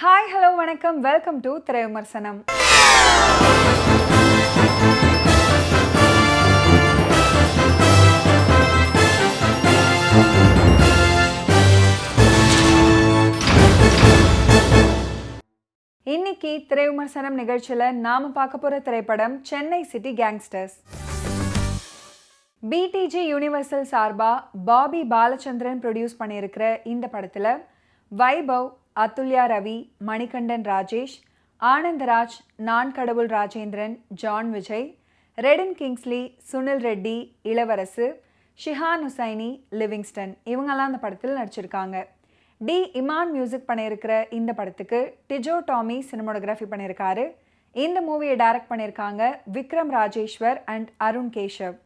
Hi hello வணக்கம். Welcome to திரை விமர்சனம் இன்னைக்கு திரை விமர்சனம் நிகழ்ச்சியில் நாம பார்க்க போற திரைப்படம் Chennai city gangsters PTG Universal சார்பா பாபி பாலச்சந்திரன் ப்ரொடியூஸ் பண்ணியிருக்கிற இந்த படத்தில் Vaibhav Athulya Ravi Manikandan Rajesh Anandaraj Naan Kadavul Rajendran John Vijay Redin Kingsley Sunil Reddy Ilavarasu Shihan Hussaini Livingston. இவங்கெல்லாம் அந்த படத்தில் நடிச்சிருக்காங்க. டி. இமான் மியூசிக் பண்ணியிருக்கிற இந்த படத்துக்கு டிஜோ டாமி சினிமோடோகிராஃபி பண்ணியிருக்காரு. இந்த மூவியை டைரக்ட் பண்ணியிருக்காங்க விக்ரம் ராஜேஸ்வர் அண்ட் அருண் கேஷவ்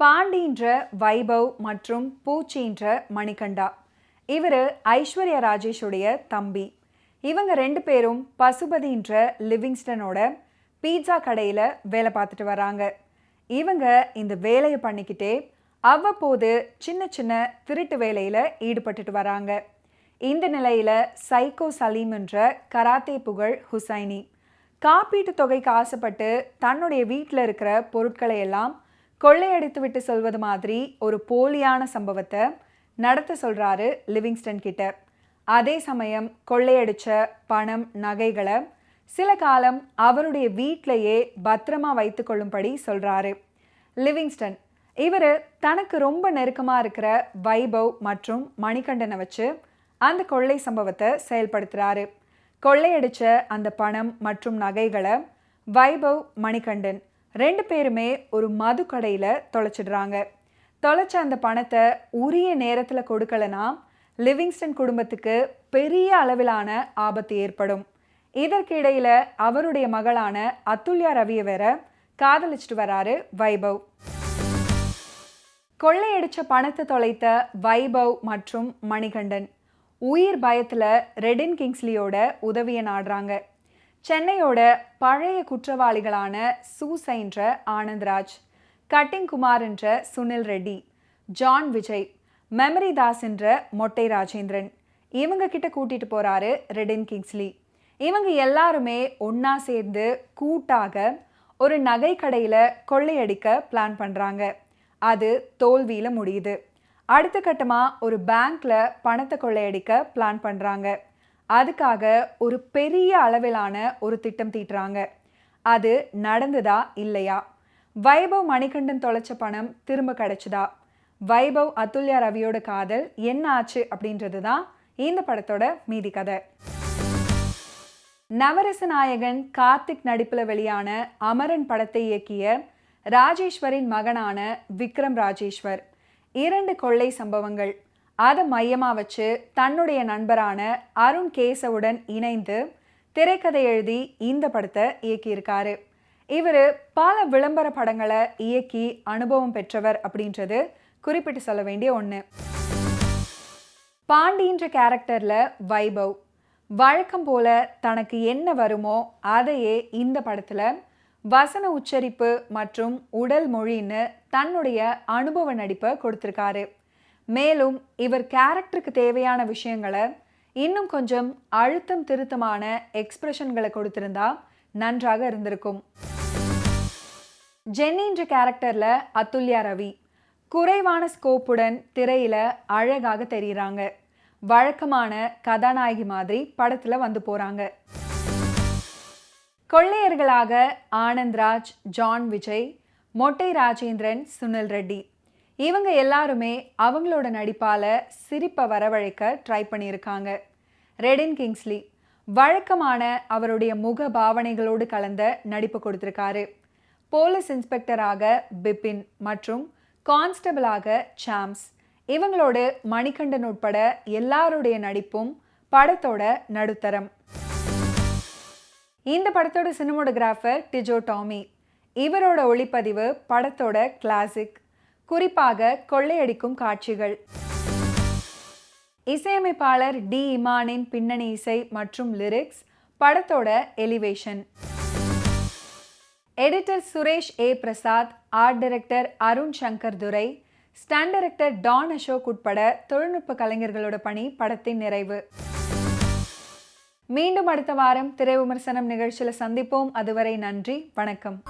பாண்டின்ற வைபவ் மற்றும் பூச்சின்ற மணிகண்டா. இவர் ஐஸ்வர்யா ராஜேஷுடைய தம்பி. இவங்க ரெண்டு பேரும் பசுபதின்ற லிவிங்ஸ்டனோட பீட்சா கடையில் வேலை பார்த்துட்டு வராங்க. இவங்க இந்த வேலையை பண்ணிக்கிட்டே அவ்வப்போது சின்ன சின்ன திருட்டு வேலையில் ஈடுபட்டுட்டு வராங்க. இந்த நிலையில் சைக்கோ சலீம் என்ற கராத்தே புகழ் ஹுசைனி காப்பீட்டு தொகைக்கு ஆசைப்பட்டு தன்னுடைய வீட்டில் இருக்கிற பொருட்களை எல்லாம் கொள்ளையடித்து விட்டு சொல்வது மாதிரி ஒரு போலியான சம்பவத்தை நடத்த சொல்கிறாரு லிவிங்ஸ்டன் கிட்ட. அதே சமயம் கொள்ளையடிச்ச பணம் நகைகளை சில காலம் அவருடைய வீட்டிலேயே பத்திரமா வைத்துக்கொள்ளும்படி சொல்கிறாரு லிவிங்ஸ்டன் இவர் தனக்கு ரொம்ப நெருக்கமாக இருக்கிற வைபவ் மற்றும் மணிகண்டனை வச்சு அந்த கொள்ளை சம்பவத்தை செயல்படுத்துகிறாரு கொள்ளையடிச்ச அந்த பணம் மற்றும் நகைகளை வைபவ் மணிகண்டன் ரெண்டு பேருமே ஒரு மது கடையில் தொலைச்சிடுறாங்க. தொலைச்ச அந்த பணத்தை உரிய நேரத்தில் கொடுக்கலனா லிவிங்ஸ்டன் குடும்பத்துக்கு பெரிய அளவிலான ஆபத்து ஏற்படும். இதற்கு அவருடைய மகளான அத்துல்யா ரவியை வேற காதலிச்சிட்டு வராரு வைபவ். கொள்ளையடிச்ச பணத்தை தொலைத்த வைபவ் மற்றும் மணிகண்டன் உயிர் பயத்தில் ரெடின் கிங்ஸ்லியோட உதவியை நாடுறாங்க. சென்னையோட பழைய குற்றவாளிகளான சூசைன்ற ஆனந்த்ராஜ் கட்டிங் குமார் என்ற சுனில் ரெட்டி ஜான் விஜய் மெமரி தாஸ் என்ற மொட்டை ராஜேந்திரன். இவங்க கிட்ட கூட்டிட்டு போறாரு ரெடின் கிங்ஸ்லி. இவங்க எல்லாருமே ஒன்னா சேர்ந்து கூட்டாக ஒரு நகை கடையில் கொள்ளையடிக்க பிளான் பண்ணுறாங்க அது தோல்வியில் முடியுது. அடுத்த கட்டமாக ஒரு பேங்க்ல பணத்தை கொள்ளையடிக்க பிளான் பண்ணுறாங்க அதுக்காக ஒரு பெரிய அளவிலான ஒரு திட்டம் தீட்டுறாங்க. அது நடந்ததா இல்லையா? வைபவ் மணிகண்டன் தொலைச்ச பணம் திரும்ப கிடைச்சதா? வைபவ் அதுல்யா ரவியோட காதல் என்ன ஆச்சு அப்படின்றது தான் இந்த படத்தோட மீதி கதை. நவரச நாயகன் கார்த்திக் நடிப்பில் வெளியான அமரன் படத்தை இயக்கிய ராஜேஸ்வரின் மகனான விக்ரம் ராஜேஸ்வர். இரண்டு கொள்ளை சம்பவங்கள். அதை மையமாக வச்சு தன்னுடைய நண்பரான அருண் கேசவுடன் இணைந்து திரைக்கதை எழுதி இந்த படத்தை இயக்கியிருக்காரு. இவர் பல விளம்பர படங்களை இயக்கி அனுபவம் பெற்றவர் அப்படின்றது குறிப்பிட்டு சொல்ல வேண்டிய ஒன்று பாண்டின்ற கேரக்டரில் வைபவ். வழக்கம் போல தனக்கு என்ன வருமோ அதையே இந்த படத்தில் வசன உச்சரிப்பு மற்றும் உடல் மொழின்னு தன்னுடைய அனுபவ நடிப்பை கொடுத்துருக்காரு. மேலும் இவர் கேரக்டருக்கு தேவையான விஷயங்களை இன்னும் கொஞ்சம் அழுத்தம் திருத்தமான எக்ஸ்பிரஷன்களை கொடுத்திருந்தா நன்றாக இருந்திருக்கும். ஜென்னின்ற கேரக்டரில் அத்துல்யா ரவி. குறைவான ஸ்கோப்புடன் திரையில் அழகாக தெரிகிறாங்க வழக்கமான கதாநாயகி மாதிரி படத்தில் வந்து போகிறாங்க கொள்ளையர்களாக ஆனந்த்ராஜ் ஜான் விஜய் மொட்டை ராஜேந்திரன் சுனில் ரெட்டி. இவங்க எல்லாருமே அவங்களோட நடிப்பால் சிரிப்பை வரவழைக்க ட்ரை பண்ணியிருக்காங்க. ரெடின் கிங்ஸ்லி. வழக்கமான அவருடைய முக பாவனைகளோடு கலந்த நடிப்பு கொடுத்துருக்காரு. போலீஸ் இன்ஸ்பெக்டராக பிபின் மற்றும் கான்ஸ்டபிளாக சாம்ஸ். இவங்களோட மணிகண்டன் உட்பட எல்லாருடைய நடிப்பும் படத்தோட நடுத்தரம். இந்த படத்தோட சினிமோடோகிராஃபர் டிஜோ டாமி. இவரோட ஒளிப்பதிவு படத்தோட கிளாசிக் குறிப்பாக கொள்ளையடிக்கும் காட்சிகள். இசையமைப்பாளர் டி இமானின் பின்னணி இசை மற்றும் லிரிக்ஸ் படத்தோட elevation editor Suresh A Prasad art director Arun Shankar Durai stunt director Don Ashok உட்பட தொழில்நுட்ப கலைஞர்களோட பணி படத்தின் நிறைவு. மீண்டும் அடுத்த வாரம் திரை விமர்சனம் நிகழ்ச்சியில் சந்திப்போம். அதுவரை நன்றி. வணக்கம்.